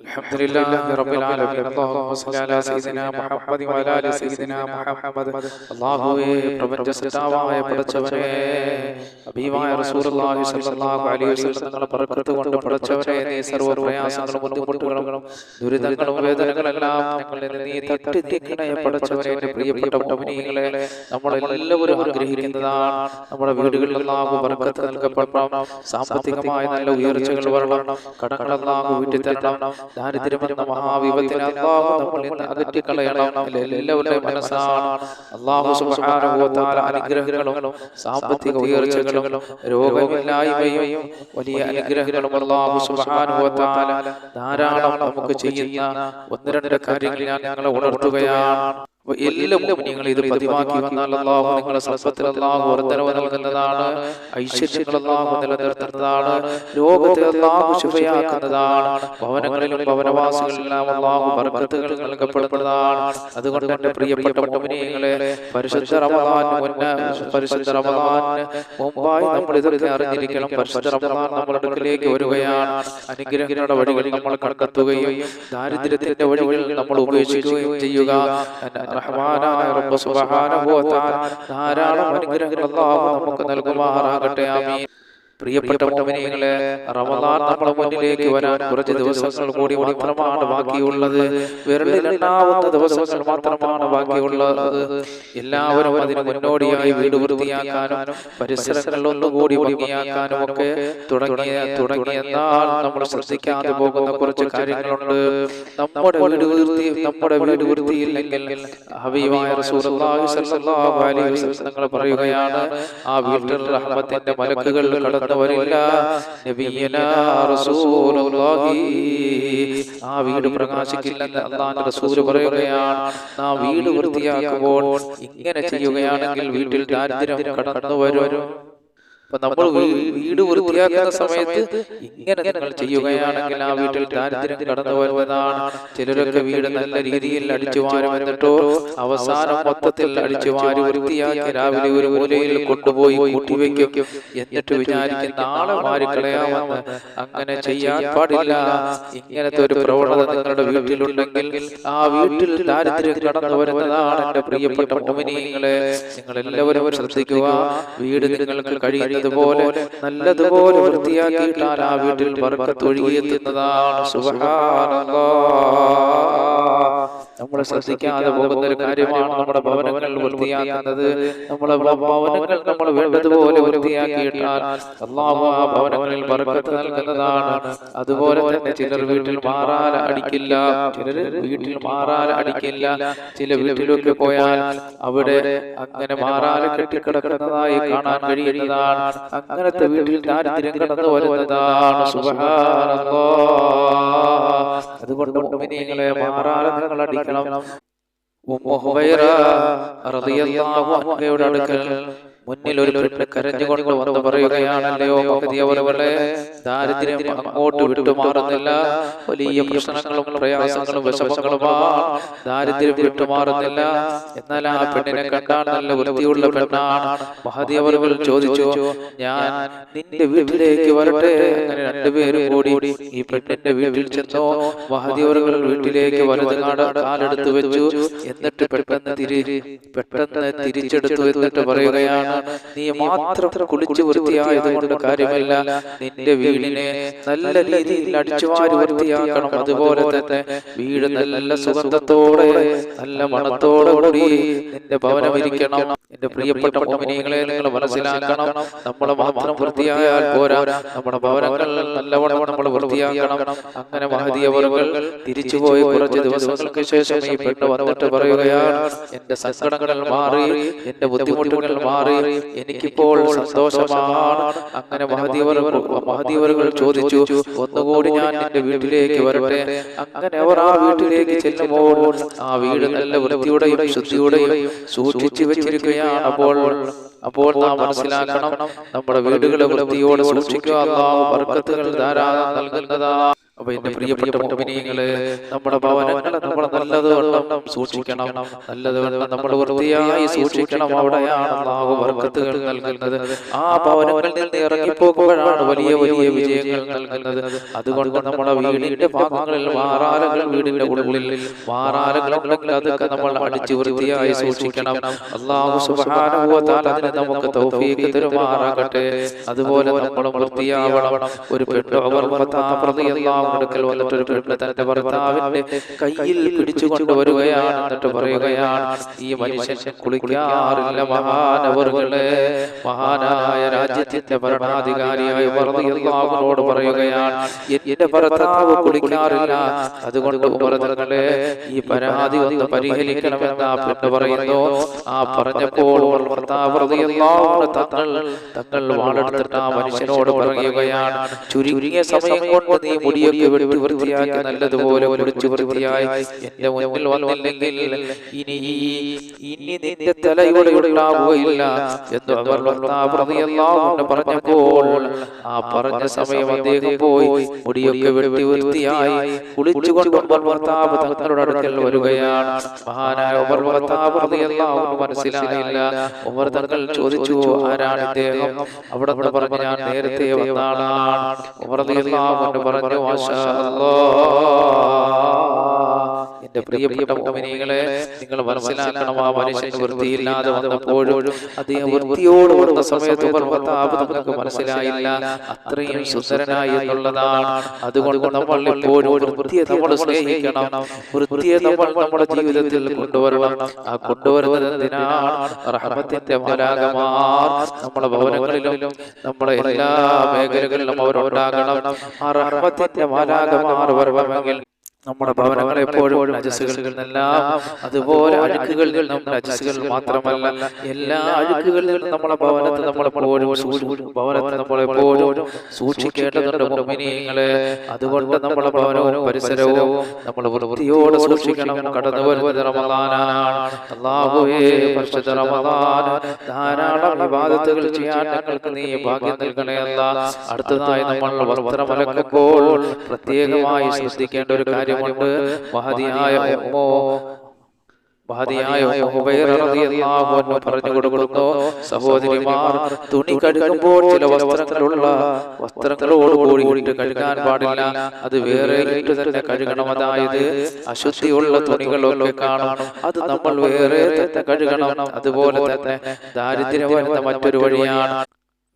الحمد لله رب العالمين اللهم صل على سيدنا محمد وعلى ال سيدنا محمد അല്ലാഹുവേ പ്രപഞ്ച സൃഷ്ടാവായ പടച്ചവനെ അബീവായ റസൂലുള്ളാഹി സ്വല്ലല്ലാഹു അലൈഹി വസല്ലം തങ്ങളെ ബർക്കത്ത് കൊണ്ട് പടച്ചവനെ നീ സർവ്വ പ്രയാസങ്ങളും ബുദ്ധിമുട്ടുകളും ദുരിതങ്ങളും വേദനകളെല്ലാം ഞങ്ങളിൽ നിന്ന് നീ തട്ടി നീക്കണേ പടച്ചവനെ എൻ്റെ പ്രിയപ്പെട്ട മുഅ്മിനീങ്ങളെ നമ്മളെല്ലാവരും ആഗ്രഹിക്കുന്നതാണ് നമ്മുടെ വീടുകളിൽ അല്ലാഹു ബർക്കത്ത് നൽകപ്പെടണം സാമ്പത്തികമായ നല്ല ഉയർച്ചകൾ വരണം കടങ്ങളല്ലാഹു വീട്ടിൽ തരണം ദാരിദ്ര്യമെന്ന മഹാവിപത്തിനെ അള്ളാഹു നമ്മൾ ഇന്ന് അകറ്റിക്കളയണം എല്ലാവരുടെ മനസ്സാണ്. അള്ളാഹു സുബ്ഹാനഹു വ തആല അനുഗ്രഹങ്ങളും സാമ്പത്തിക ഉയർച്ചകളും രോഗമില്ലായ്മയും വലിയ അനുഗ്രഹങ്ങളും അള്ളാഹു തആല ധാരാളം നമുക്ക് ചെയ്യുന്ന ഒന്ന് രണ്ട് കാര്യങ്ങൾ ഞാൻ ഞങ്ങളെ ഉണർത്തുകയാണ്. എല്ലാ മുഅ്മിനീങ്ങളും ഇത് പതിവാക്കി വന്നാൽ അള്ളാഹു അള്ളാഹു വർധനവ് നൽകുന്നതാണ് ഐശ്വര്യങ്ങൾ അള്ളാഹു നിലനിർത്തുന്നതാണ്. ലോകത്തെ അള്ളാഹു ശുഭയാക്കുന്നതാണ്. ഭവനങ്ങളിലും ഭവനവാസികളിലെല്ലാം അള്ളാഹു ബർക്കത്തുകൾ നൽകപ്പെടുന്നതാണ്. അതുകൊണ്ട് എന്റെ പ്രിയപ്പെട്ട പരിശുദ്ധ റമദാൻ മുന്നേ പരിശുദ്ധ റമദാൻ മുമ്പായി നമ്മൾ ഇതൊക്കെ അറിഞ്ഞിരിക്കണം. പരിശുദ്ധ റമദാൻ നമ്മുടെ അടുക്കലേക്ക് വരികയാണ്. അനുഗ്രഹങ്ങളുടെ നമ്മൾ ദാരിദ്ര്യത്തിന്റെ വഴികളിൽ നമ്മൾ ഉപേക്ഷിക്കുകയും ചെയ്യുക. റഹ്മാനായ റബ്ബ് സുബ്ഹാനഹു വ തആല. ധാരാളം അനുഗ്രഹങ്ങൾ അല്ലാഹു നമുക്ക് നൽകുമാറാകട്ടെ. ആമീൻ. പ്രിയപ്പെട്ട മോമിനികളെ റമദാൻ നമ്മുടെ മുന്നിലേക്ക് വരാൻ കുറച്ച് ദിവസങ്ങൾ കൂടി മാത്രമാണ് ബാക്കിയുള്ളത്. വിരലിലെണ്ണാവുന്ന ദിവസങ്ങൾ മാത്രമാണ് ബാക്കിയുള്ളത്. എല്ലാവരും അതിന് മുന്നോടിയായി വീട് വൃത്തിയാക്കാനും പരിസരങ്ങൾ ഒന്നുകൂടി ഭംഗിയാക്കാനും ഒക്കെ തുടങ്ങിയ തുടങ്ങിയെന്നാൽ നമ്മൾ ശ്രദ്ധിക്കാതെ പോകുന്ന കുറച്ച് കാര്യങ്ങളുണ്ട്. നമ്മുടെ വീട് വൃത്തി നമ്മുടെ വീട് വൃത്തിയില്ലെങ്കിൽ ഹബീബായ റസൂലുള്ളാഹി സ്വല്ലല്ലാഹു അലൈഹി വസല്ലം പറയുകയാണ് ആ വീട്ടിൽ റഹ്മത്തിന്റെ മലക്കുകൾ കടന്നു റസൂലുള്ളാഹി. ആ വീട് പറയുകയാണ്. വീട് ഇങ്ങനെ ചെയ്യുകയാണെങ്കിൽ വീട്ടിൽ ദാരിദ്ര്യം കടന്നു അപ്പൊ നമ്മൾ വീട് വൃത്തിയാക്കുന്ന സമയത്ത് ഇങ്ങനെ നിങ്ങൾ ചെയ്യുകയാണെങ്കിൽ ആ വീട്ടിൽ ദാരിദ്ര്യം കടന്നു വരുന്നതാണ്. ചിലരൊക്കെ വീട് നല്ല രീതിയിൽ അടിച്ചു വാരി വന്നിട്ടോ അവസാനം മൊത്തത്തിൽ അടിച്ചു വാരി വൃത്തിയാക്കി രാവിലെ ഒരു മൂലയിൽ കൊണ്ടുപോയി കൂട്ടിവെക്കും എന്നിട്ട് വിചാരിക്കും നാളെ മാറിക്കളയാമെന്ന് അങ്ങനെ ചെയ്യാൻ പാടില്ല. ഇങ്ങനത്തെ ഒരു പ്രവണത നിങ്ങളുടെ വീട്ടിലുണ്ടെങ്കിൽ ആ വീട്ടിൽ ദാരിദ്ര്യം കടന്നു വരുന്നതാണ്. എന്റെ പ്രിയപ്പെട്ട മോമിനിയങ്ങളെ നിങ്ങൾ എല്ലാവരും ശ്രദ്ധിക്കുക. വീട് നിങ്ങൾക്ക് കഴിയുന്നത് പോലെ നല്ലതുപോലെ വൃത്തിയാക്കിയിട്ടാൽ ആ വീട്ടിൽ ബർക്കത്ത് ഒഴുകിയെത്തുന്നതാണ് സുബ്ഹാനല്ലാഹ് നമ്മൾ ശ്രദ്ധിക്കാതെ പോകുന്ന ഒരു കാര്യമാണ് നമ്മുടെ ഭവനങ്ങൾ വൃത്തിയാക്കുന്നത്. നമ്മുടെ ഭവനങ്ങൾ നമ്മൾ വേണ്ടതുപോലെ വൃത്തിയാക്കിയിട്ടാൽ അള്ളാഹു ആ ഭവനങ്ങളിൽ ബർക്കത്ത് നൽകുന്നതാണ്. അതുപോലെ തന്നെ ചിലർ വീട്ടിൽ മാറാല അടിക്കില്ല. ചിലർ വീട്ടിൽ മാറാല അടിക്കില്ല. ചില വീട്ടിലൊക്കെ പോയാൽ അവിടെ അങ്ങനെ മാറാല കെട്ടിക്കിടക്കുന്നതായി കാണാൻ കഴിയുന്നതാണ്. അങ്ങനത്തെ വീട്ടിൽ ദാരിദ്ര്യം കടന്നു വരുന്നതാണ്. അതുകൊണ്ട് മാറാല നിങ്ങൾ അടിക്കണം ഉമ്മു ഹുബൈറ റളിയല്ലാഹു അൻഹയുടെ അടുക്കൽ മുന്നിൽ ഒരു കരഞ്ഞുകൊണ്ട് വന്ന് പറയുകയാണല്ലയോ മഹതിയവരവളെ ദാരിദ്ര്യം അങ്ങോട്ട് വിട്ടുമാറുന്നില്ല വലിയ പ്രശ്നങ്ങളും പ്രയാസങ്ങളും വിഷമങ്ങളുമാണ്. ദാരിദ്ര്യം വിട്ടുമാറുന്നില്ല എന്നാൽ ആ പെണ്ണിനെ കണ്ടാൽ നല്ല വൃത്തിയുള്ള പെണ്ണാണ്. മഹതിയവരവൾ ചോദിച്ചു ഞാൻ നിന്റെ വീട്ടിലേക്ക് വരട്ടെ. അങ്ങനെ രണ്ടുപേരും കൂടി ഈ പെണ്ണിന്റെ വീട്ടിൽ ചെന്നോ മഹതിയവറുകൾ വീട്ടിലേക്ക് വലത് കാട് കാലെടുത്ത് വെച്ചു. എന്നിട്ട് പെട്ടെന്ന് തിരി പെട്ടെന്ന് തിരിച്ചെടുത്തു എന്നിട്ട് പറയുകയാണ്. നീ മാത്രം കുളിച്ചു വൃത്തിയായതുകൊണ്ട് കാര്യമല്ല. നിന്റെ വീടിനെ നല്ല രീതിയിൽ അടിച്ചുവാരി വൃത്തിയാക്കണം. അതുപോലെ തന്നെ വീട് നല്ല സുഗന്ധത്തോടെ നല്ല മണത്തോടെ കൂടി നിന്റെ ഭവനം ഇരിക്കണം. എന്റെ പ്രിയപ്പെട്ട മോമിനികളെ നിങ്ങൾ മനസ്സിലാക്കണം. നമ്മൾ മാത്രം വൃത്തിയായാൽ പോരാ. നമ്മുടെ ഭവനങ്ങൾ നല്ലവണ്ണം നമ്മൾ വൃത്തിയാക്കണം. അങ്ങനെ മഹതിയവറുകൾ തിരിച്ചുപോയി കുറച്ച് ദിവസങ്ങൾക്ക് ശേഷം ഈ പെണ്ണ് വന്നിട്ട് പറയുകയാണ് എന്റെ സങ്കടങ്ങൾ മാറി എന്റെ ബുദ്ധിമുട്ടുകൾ മാറി എനിക്കിപ്പോൾ സന്തോഷമാണ്. അങ്ങനെ മഹതിയവർ മഹതിയവറുകൾ ചോദിച്ചു ഒന്നുകൂടി ഞാൻ എന്റെ വീട്ടിലേക്ക് വരവരെ അങ്ങനെ അവർ ആ വീട്ടിലേക്ക് ചെല്ലുമ്പോൾ ആ വീട് നല്ല വൃത്തിയുടെയും ശുദ്ധിയുടെയും സൂക്ഷിച്ചു അപ്പോൾ അപ്പോൾ നാം മനസ്സിലാക്കണം നമ്മുടെ വീടുകളെ വൃത്തിയോടെ സൂക്ഷിക്കുക. അള്ളാഹു ബർക്കത്തുകൾ ധാരാളം നൽകുന്നതാണ് അപ്പൊ എന്റെ പ്രിയപ്പെട്ട മുഅ്മിനീങ്ങളെ നമ്മുടെ ഭവനങ്ങളെ നമ്മൾ നല്ലതുവണ്ണം സൂക്ഷിക്കണം. നല്ലതുവണ്ണം നമ്മൾ വൃത്തിയായി സൂക്ഷിക്കണം. അവിടെയാണ് അള്ളാഹു ബർക്കത്തുകൾ നൽകുന്നത്. ആ ഭവനങ്ങളിൽ നിന്ന് ഇറങ്ങിപ്പോകുമ്പോഴാണ് വലിയ വലിയ വിജയങ്ങൾ നൽകുന്നത്. അതുകൊണ്ട് നമ്മുടെ വീടിന്റെ ഭാഗങ്ങളിൽ വാറാലകൾ വീടിന്റെ ഉള്ളിൽ വാറാലകൾ ഉണ്ടെങ്കിൽ അതൊക്കെ നമ്മൾ അടിച്ചു വൃത്തിയായി സൂക്ഷിക്കണം. അള്ളാഹു അതിന് നമുക്ക് തൗഫീഖ് തരുമാറാകട്ടെ. അതുപോലെ നമ്മൾ വൃത്തിയാവണം. ഒരു പെട്ടോ അവർ റളിയല്ലാഹു അടുക്കൽ വന്നിട്ട് ഒരു പെണ്ണ് തന്റെ ഭർത്താവിന്റെ കയ്യിൽ പിടിച്ചുകൊണ്ട് വരികയാണ്. എന്നിട്ട് പറയുകയാണ് ഈ മനുഷ്യൻ കുളിക്കാറില്ല. മഹാനവറുകളെ മഹാനായ രാജ്യത്തിന്റെ ഭരണാധികാരിയായി റളിയല്ലാഹുവിനോട് പറയുകയാണ്. എന്റെ ഭർത്താവ് കുളിക്കാറില്ല. അതുകൊണ്ട് ഉപരതങ്ങളെ ഈ പരാതി ഒന്ന് പരിഹരിക്കണമെന്ന് ആ പെണ്ണ് പറയുന്നു. ആ പറഞ്ഞപ്പോൾ ഭർത്താവ് തങ്ങൾ തങ്ങൾ വാളെടുത്തിട്ട് ആ മനുഷ്യനോട് പറയുകയാണ്. ചുരുങ്ങിയ സമയം കൊണ്ട് നീ മുടിയൊക്കെ വെട്ടി വൃത്തിയാക്കി നല്ലതുപോലെ കുളിച്ചു വൃത്തിയായി എന്റെ മുന്നിൽ വന്നില്ലെങ്കിൽ ഇനി ഇനി നിന്റെ തലയോടെ ഉണ്ടാവുകയില്ല എന്ന് അവർ പറഞ്ഞപ്പോൾ ആ പറഞ്ഞ സമയം അദ്ദേഹം പോയി മുടിയൊക്കെ വെട്ടി വൃത്തിയായി കുളിച്ചുകൊണ്ട് ഭർത്താവ് തങ്ങളുടെ അടുക്കൽ വരികയാണ്. മഹാനായ ഉമർ ഭർത്താവ് മനസ്സിലായില്ല. ഉമർ തങ്ങൾ ചോദിച്ചു ആരാണ് ഇദ്ദേഹം അവിടെ പറഞ്ഞ ഞാൻ നേരത്തെ വന്ന ആളാണ് ഉമർ പറഞ്ഞു മാഷാ അല്ലാഹ് എന്റെ പ്രിയപ്പെട്ട മോമിനികളെ നിങ്ങൾ മനസ്സിലാക്കണം ആ മനുഷ്യൻ വൃത്തിയില്ലാതെ വന്നപ്പോഴും അദ്ദേഹം വൃത്തിയോട് വന്ന സമയത്ത് നിങ്ങൾക്ക് മനസ്സിലായില്ല. അത്രയും സുന്ദരനായി എന്നുള്ളതാണ്. അതുകൊണ്ട് നമ്മൾ എപ്പോഴും വൃത്തിയെ നമ്മൾ സ്നേഹിക്കണം. വൃത്തിയെ നമ്മൾ നമ്മുടെ ജീവിതത്തിൽ കൊണ്ടുവരണം. ആ കൊണ്ടുവരുന്നതിനാണ് മാലാകമാർ നമ്മുടെ ഭവനങ്ങളിലും നമ്മുടെ എല്ലാ മേഖലകളിലും അവരുണ്ടാകണം. ആ റഹ്മത്തിന്റെ മാലാകമാർ വരണമെങ്കിൽ നമ്മുടെ ഭവനങ്ങൾ എപ്പോഴും നജസുകളിൽ നിന്നെല്ലാം അതുപോലെ അഴുക്കുകളിൽ നിന്നും നജസുകൾ മാത്രമല്ല എല്ലാ അഴുക്കുകളിൽ നിന്നും നമ്മുടെ ഭവനത്തെ നമ്മളെപ്പോഴും ഭവനത്തെ നമ്മളെപ്പോഴും സൂക്ഷിക്കേണ്ടതുണ്ട് മുഅ്മിനീങ്ങളെ അതുകൊണ്ട് നമ്മുടെ ഭവനവും പരിസരവും നമ്മൾ വൃത്തിയോടെ സൂക്ഷിക്കണം. കടന്നു വരുന്നത് റമദാനാണ് പരിശുദ്ധ റമദാൻ ധാരാളം വിവാദത്തുകൾ ചെയ്യാൻ ഞങ്ങൾക്ക് നീ ഭാഗ്യം നൽകണേ അല്ല. അടുത്തതായി നമ്മൾ വസ്ത്രമലക്കുമ്പോൾ പ്രത്യേകമായി ശ്രദ്ധിക്കേണ്ട ഒരു കാര്യമുണ്ട്. മഹതിയായ ഉമ്മോ മഹതിയായ പറഞ്ഞു കൊടുക്കുന്നു. സഹോദരിമാർ തുണി കഴുകുമ്പോൾ ചില വസ്ത്രങ്ങളുള്ള വസ്ത്രങ്ങളോട് കൂടി ഇട്ട് കഴുകാൻ പാടില്ല. അത് വേറെ ഇട്ട് തന്നെ കഴുകണം അതായത് അശുദ്ധിയുള്ള തുണികളൊക്കെ കാണും. അത് നമ്മൾ വേറെ തന്നെ കഴുകണം. അതുപോലെ തന്നെ ദാരിദ്ര്യം വരുന്ന മറ്റൊരു വഴിയാണ്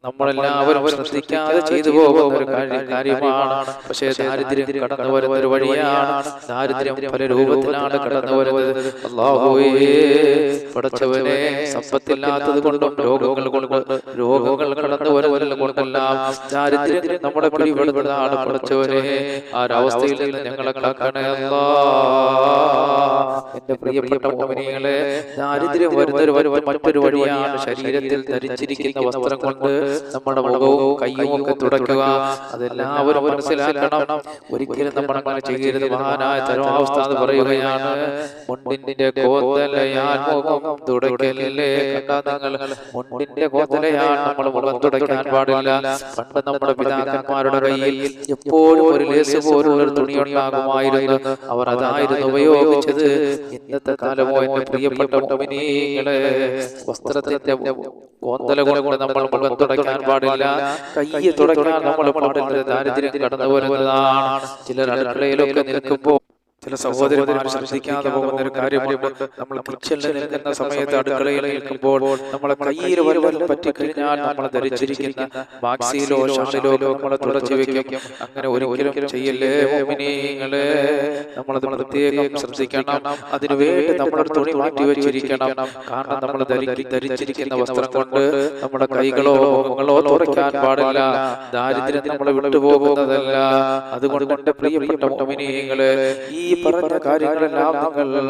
നമ്മളെല്ലാവരും ശ്രദ്ധിക്കാതെ ചെയ്തു പോകുന്ന ഒരു കാര്യമാണ്. പക്ഷേ ദാരിദ്ര്യം കടന്നു വരുന്ന ഒരു വഴിയാണ് ദാരിദ്ര്യം പല രൂപത്തിലാണ് കടന്നു വരുന്നത്. അള്ളാഹുവേ സമ്പത്തില്ലാത്തത് കൊണ്ടും രോഗങ്ങൾ കൊണ്ട് രോഗങ്ങൾ കടന്നു വരുന്നത് കൊണ്ടെല്ലാം ദാരിദ്ര്യം നമ്മുടെ പിടിപെടുന്നതാണ് പഠിച്ചവരെ ആ ഒരവസ്ഥയിൽ നിന്ന് ഞങ്ങളെ കാക്കണേ എന്റെ പ്രിയപ്പെട്ട മോമിനികളെ ദാരിദ്ര്യം വരുന്നൊരു വരു- മറ്റൊരു വഴിയാണ് ശരീരത്തിൽ ധരിച്ചിരിക്കുന്ന വസ്ത്രം കൊണ്ട് നമ്മുടെ മുഖവും കയ്യും ഒക്കെ തുടക്കുക അതെല്ലാവരും മനസ്സിലാക്കണം. ഒരിക്കലും നമ്മൾ അങ്ങനെ ചെയ്യരുത്. മഹാനായ തരമാവസ്ഥ എന്ന് പറയുകയാണ്. മുണ്ടിന്റെ കോത്തലയാൻ മുഖം തുടയ്ക്കലേ കണ്ടാ നിങ്ങൾ മുണ്ടിന്റെ കോത്തലയാൻ നമ്മൾ മുഖം തുടയ്ക്കാൻ പാടില്ല. പണ്ട് നമ്മുടെ പിതാക്കന്മാരുടെ കയ്യിൽ എപ്പോഴും ഒരു ലേസ് പോലുള്ള ഒരു തുണി ഉണ്ടാകുമായിരുന്നു. അവർ അതായിരുന്നു ഉപയോഗിച്ചത്. ഇന്നത്തെ കാലമോ എന്റെ പ്രിയപ്പെട്ട വസ്ത്രത്തിന്റെ കോന്തല കൊണ്ട് നമ്മൾ മുഖം തുടയ്ക്കാൻ പാടില്ല. കയ്യ് തുടങ്ങാൻ നമ്മൾ പാടില്ല. ദാരിദ്ര്യം കടന്നു വരുന്നതാണ്. ചിലർ അടുക്കളയിലൊക്കെ നിൽക്കുമ്പോൾ ചില സഹോദരന്മാർ ശ്രദ്ധിക്കാതെ പോകുന്ന ഒരു കാര്യമുണ്ട്. നമ്മൾ കിച്ചണിൽ നിൽക്കുന്ന സമയത്ത് അടുക്കളയിൽ നിൽക്കുമ്പോൾ നമ്മളെ കയ്യിൽ വല്ലതും പറ്റിക്കഴിഞ്ഞാൽ നമ്മൾ ധരിച്ചിരിക്കുന്ന മാക്സിയിലോ ഷാളിലോ നമ്മൾ തുടച്ചു വെക്കും. അങ്ങനെ ഒരിക്കലും ചെയ്യല്ലേ നമ്മൾ നമ്മളത് പ്രത്യേകം ശ്രദ്ധിക്കണം. അതിനു വേണ്ടി നമ്മുടെ തുണി മാറ്റി വെച്ചിരിക്കണം. കാരണം നമ്മൾ ധരി- ധരിച്ചിരിക്കുന്ന വസ്ത്രം കൊണ്ട് നമ്മുടെ കൈകളോ മുഖങ്ങളോ തുറയ്ക്കാൻ പാടില്ല. ദാരിദ്ര്യം നമ്മളെ വിട്ടുപോകുന്നതല്ല. അതുകൊണ്ട് കൊണ്ട് പ്രിയപ്പെട്ട മോമിനികളെ ഈ പറഞ്ഞ കാര്യങ്ങളെല്ലാം നിങ്ങൾ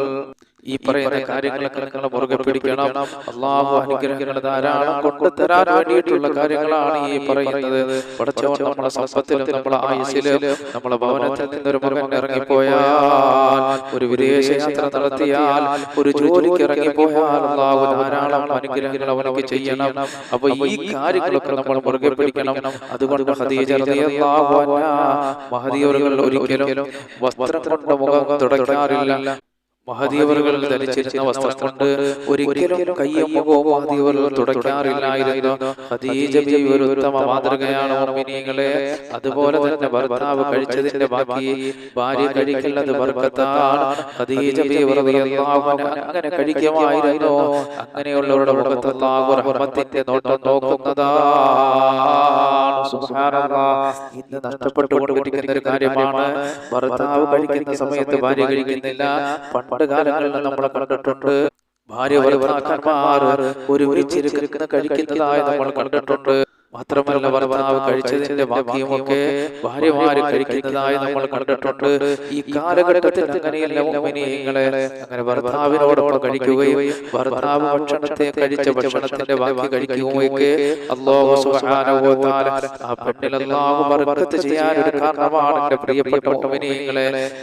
ഈ പറയുന്ന കാര്യങ്ങളൊക്കെ നിങ്ങൾ മുറുകെ പിടിക്കണം. അള്ളാഹു അനുഗ്രഹങ്ങൾ ധാരാളം കൊണ്ടുതരാൻ വേണ്ടിയിട്ടുള്ള കാര്യങ്ങളാണ് ഈ പറയുന്നത്. പടച്ചവൻ നമ്മളെ സമ്പത്തിലും നമ്മളെ ആയുസിലും നമ്മളെ ഭവനത്തിൽ നിന്നൊരു മുറുകൻ ഇറങ്ങിപ്പോയാൽ ഒരു വിദേശ യാത്ര നടത്തിയാൽ ഒരു ജോലിക്ക് ഇറങ്ങിപ്പോയാൽ അള്ളാഹു ധാരാളം അനുഗ്രഹങ്ങൾ അവനക്ക് ചെയ്യണം. അപ്പൊ ഈ കാര്യങ്ങളൊക്കെ നമ്മൾ മുറുകെ പിടിക്കണം. അതുകൊണ്ട് അൻഹാ മഹദിയവറുകൾ ഒരിക്കലും വസ്ത്രം കൊണ്ട് മുഖം തുടയ്ക്കാറില്ല. മഹദീവറുകൾ ധരിച്ചിരുന്ന വസ്ത്രം കൊണ്ട് ഒരിക്കലും കയ്യും മുഖവും മഹദീവറുകൾ തുടയ്ക്കാറില്ലായിരുന്നു. ഖദീജ ബീവി ഒരു ഉത്തമ മാതൃകയാണ് മുഅ്മിനീങ്ങളെ അതുപോലെ തന്നെ ഭർത്താവ് കഴിച്ചതിന്റെ ബാക്കി ഭാര്യ കഴിക്കുന്നത് ബർക്കത്താണ്. റളിയല്ലാഹു അൻഹ അങ്ങനെ കഴിക്കുമായിരുന്നു. അങ്ങനെയുള്ളവരുടെ മുഖത്ത് റഹ്മത്തിന്റെ നോട്ടം നോക്കുന്നതാണ് സുബ്ഹാനല്ലാഹ് ഇന്ന് നഷ്ടപ്പെട്ടുകൊണ്ടിരിക്കുന്ന ഒരു കാര്യമാണ്. ഭർത്താവ് കഴിക്കുന്ന സമയത്ത് ഭാര്യ കഴിക്കുന്നില്ല. പണ്ട് കാലങ്ങളിൽ നമ്മൾ കണ്ടിട്ടുണ്ട്. ഭാര്യ ഭർത്താക്കന്മാർ ഒരു വിരിച്ചിരിക്കുന്ന കഴിക്കുന്നതായി നമ്മൾ കണ്ടിട്ടുണ്ട്. മാത്രമല്ല ഭർത്താവ് കഴിച്ചതിന്റെ ബാക്കിയുമൊക്കെ ഭാര്യമാര് കഴിക്കുന്നതായി നമ്മൾ കണ്ടിട്ടുണ്ട്. ഈ കാലഘട്ടത്തിൽ അങ്ങനെയല്ല അങ്ങനെ ഭർത്താവിനോടൊപ്പം കഴിക്കുകയും ഭർത്താവ് ഭക്ഷണത്തെ കഴിച്ച ഭക്ഷണത്തിന്റെ ബാക്കി കഴിക്കുകയൊക്കെ ആ ബർക്കത്ത് ചെയ്യാൻ ഒരു കാരണമാണ് എന്റെ പ്രിയപ്പെട്ട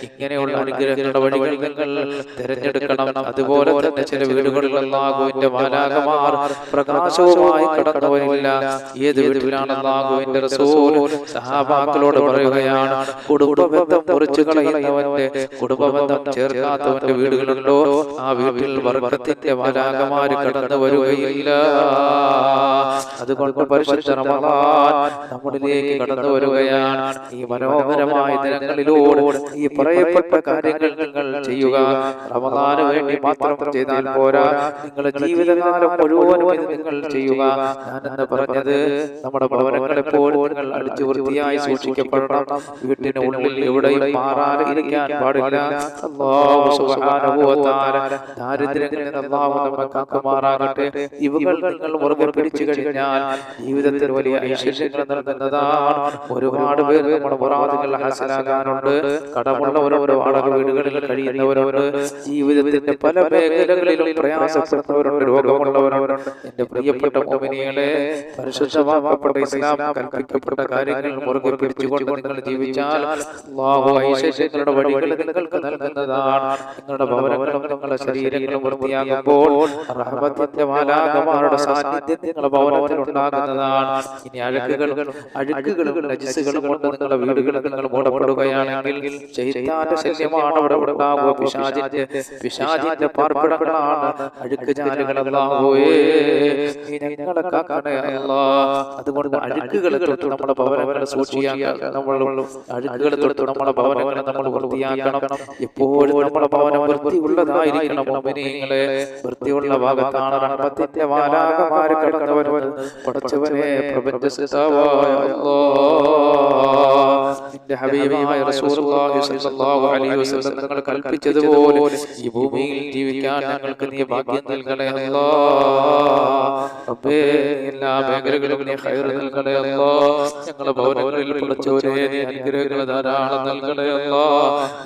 ഇങ്ങനെയുള്ള അനുഗ്രഹങ്ങളുടെ വഴികൾ നിങ്ങൾ തിരഞ്ഞെടുക്കണം. അതുപോലെ തന്നെ ചില വീടുകളിൽ അല്ലാഹുവിന്റെ മാലാകമാർ പ്രകാശവുമായി കടന്നവരില്ല ഏത് വീട്ടിലാണ് അല്ലാഹുവിന്റെ റസൂൽ സഹാബാക്കളോട് പറയുകയാണ് കുടുംബബന്ധം മുറിച്ചു കളയുന്നവന്റെ കുടുംബബന്ധം ചേർക്കാത്തവന്റെ വീടുകളുണ്ടോ ആ വീട്ടിൽ വർഗത്തിന്റെ വരാകമാര് കടന്നു വരികയില്ല. അതുകൊണ്ട് പരിശുദ്ധ റമളാൻ നമ്മളിലേക്ക് കടന്നു വരികയാണ്. ഈ മനോഹരമായ ദിനങ്ങളിലൂടെ ഈ പറയപ്പെട്ട കാര്യങ്ങൾ നിങ്ങൾ ചെയ്യുക. റമദാന് വേണ്ടി മാത്രം ചെയ്താൽ പോരാ. നിങ്ങളുടെ ജീവിതകാലം മുഴുവനും നിങ്ങൾ ചെയ്യുക. ഞാനെന്ന് പറഞ്ഞത് നമ്മുടെ ഭവനങ്ങളെ പോലും നിങ്ങൾ അടിച്ചു വൃത്തിയായി സൂക്ഷിക്കപ്പെടണം. വീട്ടിന്റെ ഉള്ളിൽ എവിടെയും മാറാതെ ഇരിക്കാൻ പാടില്ല. ദാരിദ്ര്യങ്ങളിൽ അല്ലാഹു നമ്മെ കാക്കുമാറാകട്ടെ. ഇവകൾ നിങ്ങൾ മുറുകെ പിടിച്ചു കഴിഞ്ഞാൽ ജീവിതത്തിൽ വലിയ ഐശ്വര്യങ്ങൾ നൽകുന്നതാണ് ഒരുപാട് പേർ നമ്മുടെ പുറാതികൾ ഹാസിലാകാനുണ്ട്. ഓരോ വാടക വീടുകളിൽ കഴിയുന്നവരോട് ജീവിതത്തിന്റെ പല മേഖലകളിലും പ്രയാസപ്പെടുന്നവരുണ്ട്. രോഗമുള്ളവരോട് എന്റെ പ്രിയപ്പെട്ട മോമിനികളെ പരിശുദ്ധമാക്കപ്പെട്ട ഇസ്ലാം കൽപ്പിക്കപ്പെട്ട കാര്യങ്ങൾ മുറുകെ പിടിച്ചുകൊണ്ട് നിങ്ങൾ ജീവിച്ചാൽ ഐശ്വര്യങ്ങളുടെ വഴികൾ നിങ്ങൾക്ക് നൽകുന്നതാണ്. നിങ്ങളുടെ ഭവനങ്ങളും നിങ്ങളുടെ ശരീരങ്ങളും വൃത്തിയാകുമ്പോൾ റഹ്മത്തിന്റെ മാലാകമാരുടെ സാന്നിധ്യം നിങ്ങളുടെ ഭവനത്തിൽ ഉണ്ടാകുന്നതാണ്. ഇനി അഴുക്കുകളും അഴുക്കുകളും രജിസുകളും കൊണ്ട് നിങ്ങളുടെ വീടുകൾ നിങ്ങൾ മൂടപ്പെടുകയാണെങ്കിൽ ശൈത്താന്റെ ശല്യമാണ് അവിടെ ഉണ്ടാകുക പിശാചിന്റെ പിശാചിന്റെ പാർപ്പിടങ്ങളാണ് അഴുക്ക് ജാലുകളല്ലാഹുവേ നീ ഞങ്ങളെ കാക്കണേ അല്ലാ അതുകൊണ്ട് അഴുക്കുകളെ തൊട്ട് നമ്മുടെ ഭവനങ്ങളെ സൂക്ഷിക്കാൻ നമ്മൾ അഴുക്കുകളെ തൊട്ട് നമ്മുടെ ഭവനങ്ങളെ നമ്മൾ വൃത്തിയാക്കണം. എപ്പോഴും നമ്മുടെ ഭവനം വൃത്തിയുള്ളതായിരിക്കണം മോമിനിങ്ങളെ. വൃത്തിയുള്ള ഭാഗത്താണ് റഹ്മത്തിന്റെ മാലാകമാര് കടന്നു വരുന്നത് പടച്ചവനെ പ്രപഞ്ച സിതാവായ നിന്റെ ഹബീബായ റസൂലുള്ളാഹി സ്വല്ലല്ലാഹു അലൈഹി വസല്ലം നിങ്ങൾ കൽപ്പിച്ചതുപോലെ ഈ ഭൂമിയിൽ ജീവിക്കാൻ ഞങ്ങൾക്ക് നീ ഭാഗ്യം നൽകണേ അല്ലാ എല്ലാ മേഖലകളിലും നൽകണേ അല്ലാ ഞങ്ങളുടെ ഭവനങ്ങളിൽ പഠിച്ചവരെ നീ അനുഗ്രഹങ്ങൾ ധാരാളം നൽകണേ അല്ലാ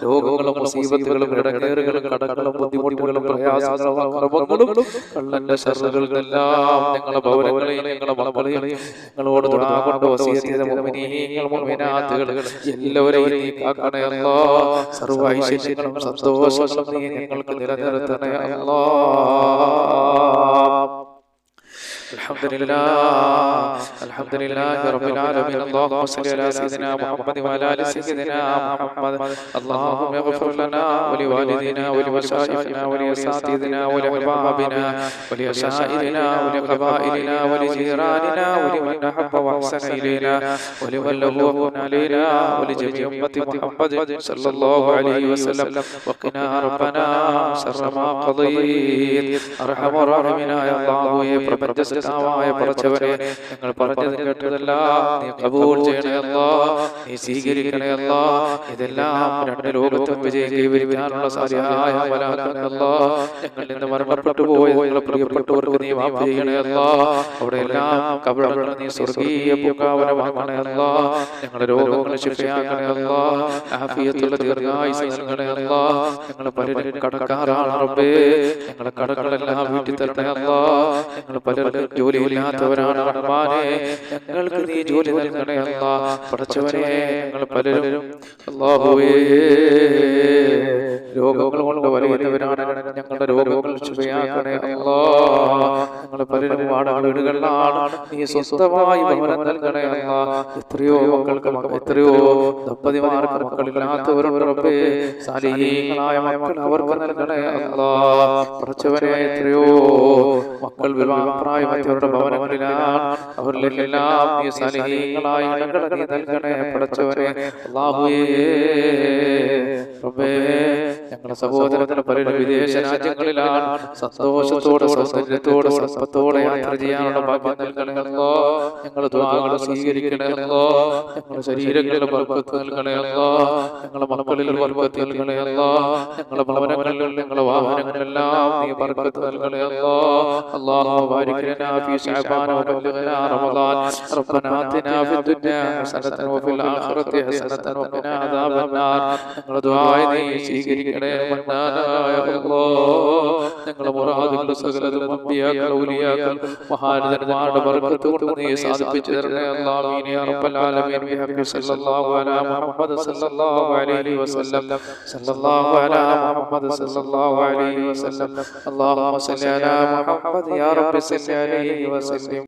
രോഗങ്ങളും മുസീബത്തുകളും ഇടകേറുകളും കടങ്ങളും ബുദ്ധിമുട്ടുകളും പ്രയാസങ്ങളും അക്രമങ്ങളും കള്ളന്റെ ശർദ്ദകളെല്ലാം ഞങ്ങളുടെ ഭവനങ്ങളെയും ഞങ്ങളുടെ മക്കളെയും ഞങ്ങളോട് കൊണ്ട് വസിയത്ത് ചെയ്ത മുഅ്മിനീങ്ങൾ മുഅ്മിനാത്തുകൾ എല്ലാവരെയും നീ കാക്കണേ അല്ലാ സർവ്വ ഐശ്വര്യങ്ങളും സന്തോഷങ്ങളും നീ ഞങ്ങൾക്ക് നിലനിർത്തണേ അല്ലാ الحمد لله الحمد لله رب العالمين اللهم صل على سيدنا محمد وعلى ال سيدنا محمد اللهم اغفر لنا ولوالدينا ولمشايخنا ولاساتذتنا ولاحبابنا ولاشائرنا ولقبائلنا ولجيراننا ولمن احب واحسن الينا ولمن له ومن علينا ولجميع امه محمد صلى الله عليه وسلم وقنا ربنا شر ما قضيت ارحم الراحمين يا الله يا പ്രപഞ്ച സൃഷ്ടാവായ പടച്ചവനെ ഞങ്ങൾ പറഞ്ഞത് കേട്ടതെല്ലാം നീ കബൂൾ ചെയ്യണേ അല്ലാ നീ സ്വീകരിക്കണേ അല്ലാ. ഇതെല്ലാം രണ്ട് ലോകത്തും വിജയം കൈവരിക്കാനുള്ള സാധ്യമായ വലാക്കണേ അല്ലാ. ഞങ്ങളിൽ നിന്ന് മരണപ്പെട്ടു പോയ ഞങ്ങളെ പ്രിയപ്പെട്ടവർക്ക് നീ മാഫ് ചെയ്യണേ അല്ലാ. അവിടെ എല്ലാം കബറകൾ നീ സ്വർഗീയ പൂങ്കാവനമാക്കണേ അല്ലാ. ഞങ്ങളുടെ രോഗങ്ങൾ ശിക്ഷയാക്കണേ അല്ലാ. ആഫിയത്തുള്ള ദീർഘായുസ് നൽകണേ അല്ലാ. ഞങ്ങളെ പലരും കടക്കാരാണ് റബ്ബേ. ഞങ്ങളെ കടകളെല്ലാം വീട്ടിൽ തരണേ അല്ലാ. ഞങ്ങൾ പലർക്കും ജോലിയില്ലാത്തവരാണ് റഹ്മാനെ ഞങ്ങൾക്ക് നീ ജോലി നൽകണേ അല്ലാ. പടച്ചവനെ ഞങ്ങൾ പലരും അല്ലാഹുവേ രോഗങ്ങൾ കൊണ്ട് വലയുന്നവരാണ് ഞങ്ങളുടെ രോഗങ്ങൾ ശുഭയാക്കണേ അല്ലാ. ഞങ്ങൾ പലരും വാടക വീടുകളിലാണ് നീ സ്വസ്ഥമായി ഭവനം നൽകണേ അല്ലാ. എത്രയോ മക്കൾക്ക് എത്രയോ ദമ്പതിമാർക്ക് മക്കളില്ലാത്തവരുണ്ട് റബ്ബേ. സാലിഹീങ്ങളായ മക്കൾ അവർക്ക് നൽകണേ അല്ലാ. പടച്ചവനെ എത്രയോ മക്കൾ വിവാഹപ്രായമായവരുടെ ഭവനങ്ങളിലാണ്. അവരിലെല്ലാം നീ സാലിഹീങ്ങളായ നീ നൽകണേ റബ്ബേ. ഞങ്ങളുടെ സഹോദരത്തിന് പലരും വിദേശ രാജ്യങ്ങളിലാണ് സന്തോഷത്തോടെ സൗന്ദര്യത്തോടെ സമ്പത്തോടെ യാത്ര ചെയ്യാനുള്ള ഭാഗ്യം നൽകണമല്ലോ ഞങ്ങൾ ഞങ്ങളുടെ ശരീരങ്ങളിൽ ബർക്കത്ത് നൽകണമല്ലോ ഞങ്ങളുടെ മലമകളിൽ ബർക്കത്ത് നൽകണമല്ലോ ഞങ്ങളുടെ ഭവനങ്ങളിൽ ഞങ്ങളുടെ വാഹനങ്ങളെല്ലാം നീ ബർക്കത്ത് നൽകണമല്ലോ അല്ലാഹു ബാരിക്കനാ ഫീ റബ്ബനാ ഫിദ് ദുനിയാ ആഖിറതി ഞങ്ങളുടെ നീ സ്വീകരിക്കണേ. ഞങ്ങളെ മുറാദുകൾ സകലതും അമ്പിയാക്കൾ ഔലിയാക്കൾ മഹാരഥന്മാരുടെ ബർക്കത്ത് കൊണ്ട് നീ സാധിപ്പിച്ചു തരണേ അല്ലാഹുവിൻ യാ റബ്ബൽ ആലമീൻ ബിഹഖി സല്ലല്ലാഹു അലാ മുഹമ്മദ് സല്ലല്ലാഹു അലൈഹി വസല്ലം. സല്ലല്ലാഹു അലാ മുഹമ്മദ് സല്ലല്ലാഹു അലൈഹി വസല്ലം. അല്ലാഹുമ്മ സല്ലി അലാ മുഹമ്മദ് യാ റബ്ബി സല്ലി അലൈഹി വസല്ലം.